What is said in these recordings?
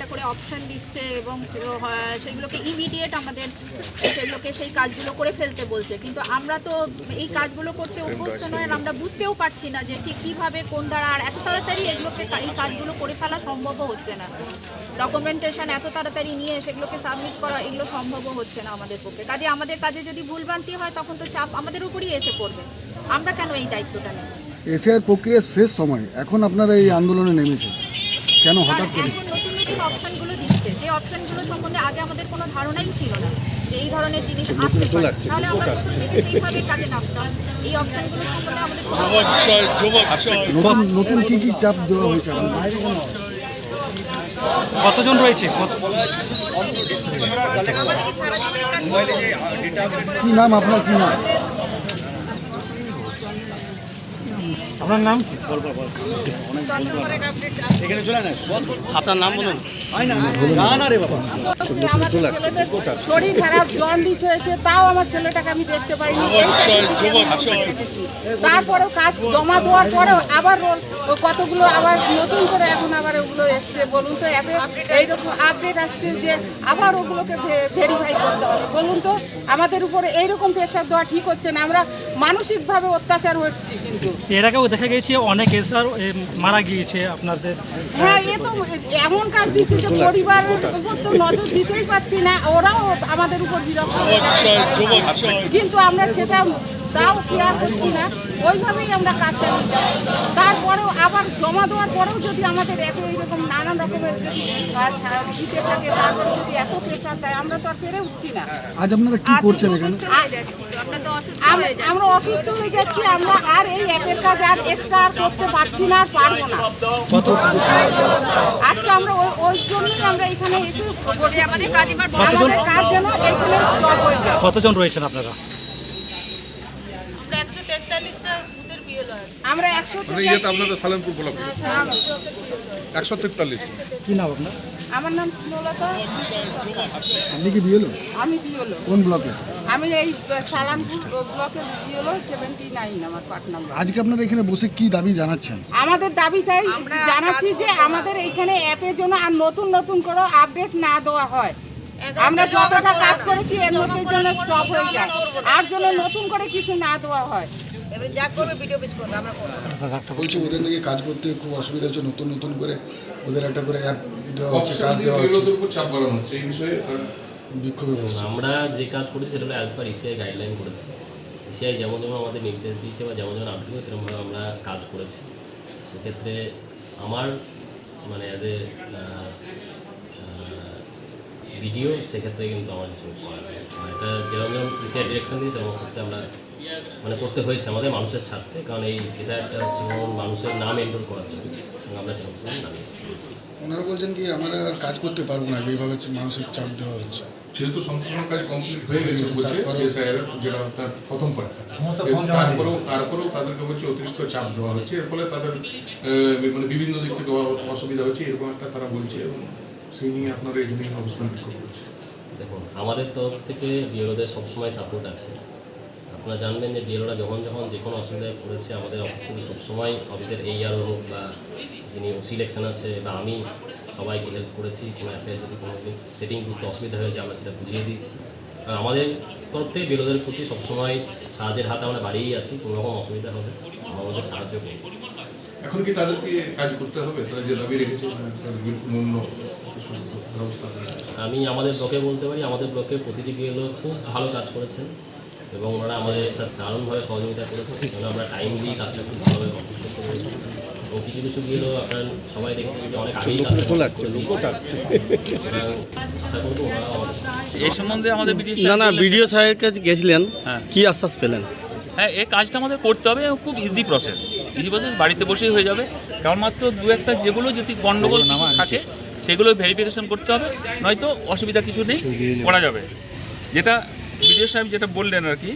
একটা করে অপশন দিচ্ছে এবং সেগুলোকে ইমিডিয়েট আমাদের সেগুলোকে সেই কাজগুলো করে ফেলতে বলছে। কিন্তু আমরা তো এই কাজগুলো করতে অভ্যস্ত নয় আর আমরা বুঝতেও পারছি না যে ঠিক কীভাবে কোন দ্বারা আর এত তাড়াতাড়ি এগুলোকে এই কাজগুলো করে ফেলা সম্ভবও হচ্ছে না। ডকুমেন্টেশন এত তাড়াতাড়ি নিয়ে সেগুলোকে সাবমিট করা এগুলো সম্ভবও হচ্ছে না আমাদের পক্ষে। কাজে আমাদের কাজে যদি ভুলভ্রান্তি হয় তখন তো চাপ আমাদের উপরই এসে পড়বে। আমরা কেন এই দায়িত্বটা নেব এসআইআর প্রক্রিয়ার শেষ সময় এখন আপনারা এই আন্দোলনে নেমেছেন। কেন আর হঠাৎ করে? নতুন নতুন অপশনগুলো দিচ্ছে। যে অপশনগুলো সম্বন্ধে আগে আমাদের কোনো ধারণাই ছিল না যে এই ধরনের জিনিস আসতে পারে। তাহলে আমরা সেইভাবে কাজে নামতাম এই অপশনগুলো সম্বন্ধে আমাদের নতুন নতুন কি কি চাপ দেওয়া হয়েছে? কতজন রয়েছে? কত আমাদের কি সারা জীবনে কাজ করতে হবে? কি নাম আপনার কি নাম? আপনার নাম? আপনার নাম বলুন। শরীর খারাপ জন্ডিস হয়েছে তাও আমার ছেলেটাকে আমি দেখতে পারিনি দেখেছি। তারপরেও কাজ জমা দেওয়ার পরেও আবার কতগুলো আবার নতুন করে এখন আবার এসছে বলুন তো এইরকম আপডেট আসছে যে আবার ওগুলোকে ভেরিফাই করতে হবে। বলুন তো আমাদের উপরে এইরকম প্রেশার দেওয়া ঠিক হচ্ছে না? আমরা মানসিকভাবে অত্যাচার হচ্ছি কিন্তু। এর আগেও দেখা গেছে অনেক এসআর মারা গিয়েছে আপনাদের। হ্যাঁ এ তো এমন কাজ দিচ্ছে যে পরিবারের উপর তো নজর দিতেই পাচ্ছি না ওরাও আমাদের উপর বিরক্ত কিন্তু আমরা সেটা তাও কেয়ার করছি না। ওইভাবেই আমরা কাজ চালিয়ে যাচ্ছি। তারপরেও আবার জমা দেওয়ার পরেও যদি আমাদের এত এইরকম নানান রকমের যদি দিতে থাকে তারপরে যদি এত প্রেশার দেয় আমরা তো আর পেরে উঠছি না। আজ আপনারা কি করছেন এখানে? হয়ে আমরা অসুস্থ হয়ে যাচ্ছি। আমরা অসুস্থ হয়ে যাচ্ছি আমরা আর এই অ্যাপের কাজ আর এক্সট্রা আর করতে পারছি না আর পারব না। আজকে আমরা ওই ওই জন্যই আমরা এখানে এসে আমাদের কাজ কতজন- আমাদের কাজ যেন এখানে স্টপ হয়ে যায়। কতজন রয়েছেন আপনারা? আমরা একশো মানে ইয়েতে আপনাদের সালেমপুর ব্লক। একশো তেতাল্লিশ কি নাম আপনার? আমার নাম স্নেহলতা আপনি কি বিয়েলো আমি বিওলো কোন ব্লকে? আমি এই সেভেন্টি নাইন আমার পার্ট নাম্বার। আজকে আপনারা এখানে বসে কি দাবি জানাচ্ছেন? আমাদের দাবি চাই জানাচ্ছি যে আমাদের এখানে অ্যাপের জন্য আর নতুন নতুন করে আপডেট না দেওয়া হয়। আমরা যতটা কাজ করেছি এর মধ্যে যেন স্টপ হয়ে যায়। আর যেন নতুন করে কিছু না দেওয়া হয়। এবারে যা করবে ভিডিও বেশ করবে আমরা বলছি ওদের নাকি কাজ করতে খুব অসুবিধা হচ্ছে নতুন নতুন করে ওদের একটা করে অ্যাপ দেওয়া হচ্ছে কাজ দেওয়া হচ্ছে। বিক্ষোভে আমরা যে কাজ করেছি সেটা হলো অ্যাজ পার ইসিআই গাইডলাইন করেছি। ইসিআই যেমন যেমন আমাদের নির্দেশ দিয়েছে বা যেমন যেমন আপডেট সেরকমভাবে আমরা কাজ করেছি। সেক্ষেত্রে আমার মানে অ্যাজ এ ভিডিও সেক্ষেত্রে কিন্তু আমার কিছু নেই। মানে এটা যেরকম যেমন ইসিআই ডিরেকশন দিয়েছে সেরকম করতে আমরা মানে করতে হয়েছে আমাদের মানুষের স্বার্থে কারণ এই ইসিআইটা হচ্ছে যেমন মানুষের নাম এনরোল করার জন্য। এবং আমরা সেরকম ওনারা বলছেন কি আমরা আর কাজ করতে পারব না যেভাবে মানুষের চাপ দেওয়া হচ্ছে। যেহেতু সম্পূর্ণ কাজ কমপ্লিট হয়ে গেছে বলছে সিএসআইআর যেটা আপনার প্রথম এবং তারপরেও তারপরেও তাদেরকে বলছে অতিরিক্ত চাপ দেওয়া হচ্ছে এর ফলে তাদের মানে বিভিন্ন দিক থেকে অসুবিধা হচ্ছে এরকম একটা তারা বলছে। এবং সেই নিয়ে আপনারা এখানে অবস্থান দেখুন, আমাদের তরফ থেকে বিএলওদের সবসময় সাপোর্ট আছে। আপনারা জানবেন যে বিএলওরা যখন যখন যে কোনো অসুবিধায় পড়েছে, আমাদের অফিস কিন্তু সবসময় অফিসের এইআরও হোক বা যিনি সিলেকশন আছে বা আমি সবাইকে হেল্প করেছি, কোনো অ্যাপে যদি কোনো সেটিং বুঝতে অসুবিধা হয়েছে, আমরা সেটা বুঝিয়ে দিচ্ছি। আর আমাদের তরফ থেকে বিএলওদের প্রতি সবসময় সাহায্যের হাতে আমরা বাড়িয়েই আছি, কোনো রকম অসুবিধা হবে আমাদের সাহায্য করব। এখন কি তাদেরকে কাজ করতে হবে? তারা যে দাবি রেখেছে করা আমি আমাদের ব্লকে বলতে পারি আমাদের ব্লকে প্রতিটি বিএলও খুব ভালো কাজ করেছেন এবং ওনারা আমাদের সাথে দারুণভাবে সহযোগিতা করেছেন। সেজন্য আমরা টাইম দিয়ে কাজটা খুব ভালোভাবে কমপ্লিট করতে পেরেছি। এবং কিছু কিছু বিএলও আপনার সবাই যে অনেক আগেই আশা করব ওনারা আমাদের এই সম্বন্ধে আমাদের ভিডিও না না বিডিও সাহেবের কাছে গেছিলেন। হ্যাঁ। কি আশ্বাস পেলেন? হ্যাঁ এই কাজটা আমাদের করতে হবে খুব ইজি প্রসেস ইজি প্রসেস বাড়িতে বসেই হয়ে যাবে। কেবলমাত্র দু একটা যেগুলো যদি গন্ডগোল কিছু থাকে সেগুলো ভেরিফিকেশন করতে হবে নয়তো অসুবিধা কিছু নেই করা যাবে। যেটা বিডিও সাহেব যেটা বললেন আর কি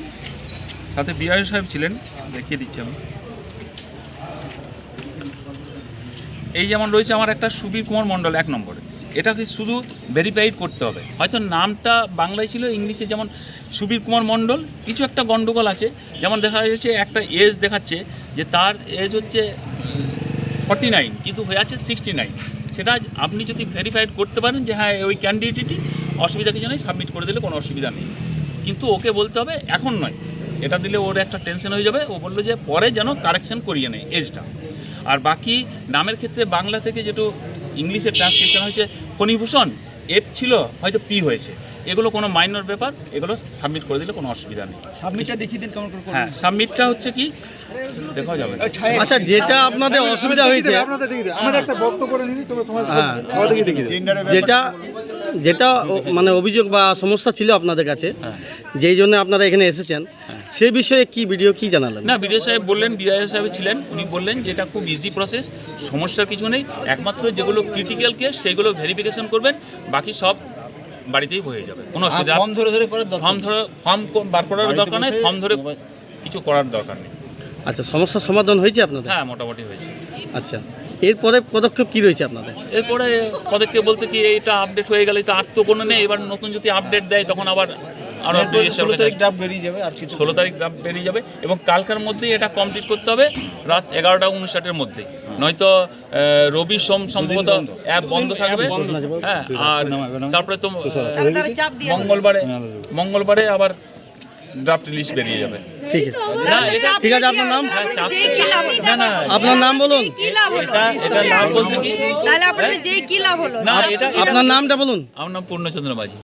সাথে বিআই সাহেব ছিলেন দেখিয়ে দিচ্ছি আমি। এই যেমন রয়েছে আমার একটা সুবীর কুমার মণ্ডল এক নম্বরে। এটাকে শুধু ভেরিফাইড করতে হবে। হয়তো নামটা বাংলায় ছিল, ইংলিশে যেমন সুবীর কুমার মণ্ডল, কিছু একটা গণ্ডগোল আছে। যেমন দেখা যাচ্ছে একটা এজ দেখাচ্ছে যে তার এজ হচ্ছে ফর্টি নাইন কিন্তু হয়ে আছে সিক্সটি নাইন সেটা আপনি যদি ভেরিফাইড করতে পারেন যে হ্যাঁ ওই ক্যান্ডিডেটই অসুবিধা কিছু নেই সাবমিট করে দিলে কোনো অসুবিধা নেই। কিন্তু ওকে বলতে হবে, এখন নয়। এটা দিলে ওর একটা টেনশন হয়ে যাবে। ও বলল যে পরে যেন কারেকশন করিয়ে নেয় এজটা আর বাকি নামের ক্ষেত্রে বাংলা থেকে যেটু ইংলিশে ট্রান্সলেশন হয়েছে ফণিভূষণ এফ ছিল হয়তো পি হয়েছে। এগুলো কোনো মাইনর ব্যাপার এগুলো সাবমিট করে দিলে কোনো অসুবিধা নেই। সাবমিটটা দেখিয়ে দিন কেমন করে হ্যাঁ সাবমিটটা হচ্ছে কি দেখা যাবে। আচ্ছা যেটা আপনাদের অসুবিধা হয়েছে। আমাদের একটা বক্তব্য করে নিবি তোমরা তোমার হ্যাঁ। দেখিয়ে দিন। যেটা যেটা মানে অভিযোগ বা সমস্যা ছিল আপনাদের কাছে হ্যাঁ। যেই জন্য আপনারা এখানে এসেছেন সেই বিষয়ে কি ভিডিও কি জানালেন? না বিডিও সাহেব বললেন বিআইও সাহেব ছিলেন উনি বললেন যে এটা খুব ইজি প্রসেস সমস্যার কিছু নেই একমাত্র যেগুলো ক্রিটিক্যাল কেস সেগুলো ভেরিফিকেশন করবেন বাকি সব বাড়িতেই হয়ে যাবে কোনো অসুবিধা ফর্ম ধরে ধরে করে ফর্ম ধরে ফর্ম বার করার দরকার নেই ফর্ম ধরে কিছু করার দরকার নেই। আচ্ছা সমস্যার সমাধান হয়েছে আপনাদের? হ্যাঁ মোটামুটি হয়েছে। আচ্ছা। এরপরে পদক্ষেপ কি রয়েছে আপনাদের? এরপরে পদক্ষেপ বলতে কি এটা আপডেট হয়ে গেলে তো আর তো কোনো নেই। এবার নতুন যদি আপডেট দেয় তখন আবার আরও ষোলো তারিখ ড্রাফট বেরিয়ে যাবে আর কিছু ষোলো তারিখ draft বেরিয়ে যাবে এবং কালকার মধ্যেই এটা কমপ্লিট করতে হবে রাত এগারোটা উনষাটের মধ্যে নয়তো রবি সোম সম্ভবত অ্যাপ বন্ধ থাকবে। হ্যাঁ আর তারপরে তো মঙ্গলবারে মঙ্গলবারে আবার ড্রাফট লিস্ট বেরিয়ে যাবে। ঠিক আছে। না এটা ঠিক আছে আপনার নাম? হ্যাঁ? না না আপনার নাম বলুন। এটা এটা নাম বলতে কি? তাহলে আপনাদের যে কি লাভ হলো? না এটা এটা আপনার নামটা বলুন। আমার নাম পূর্ণচন্দ্র মাঝি।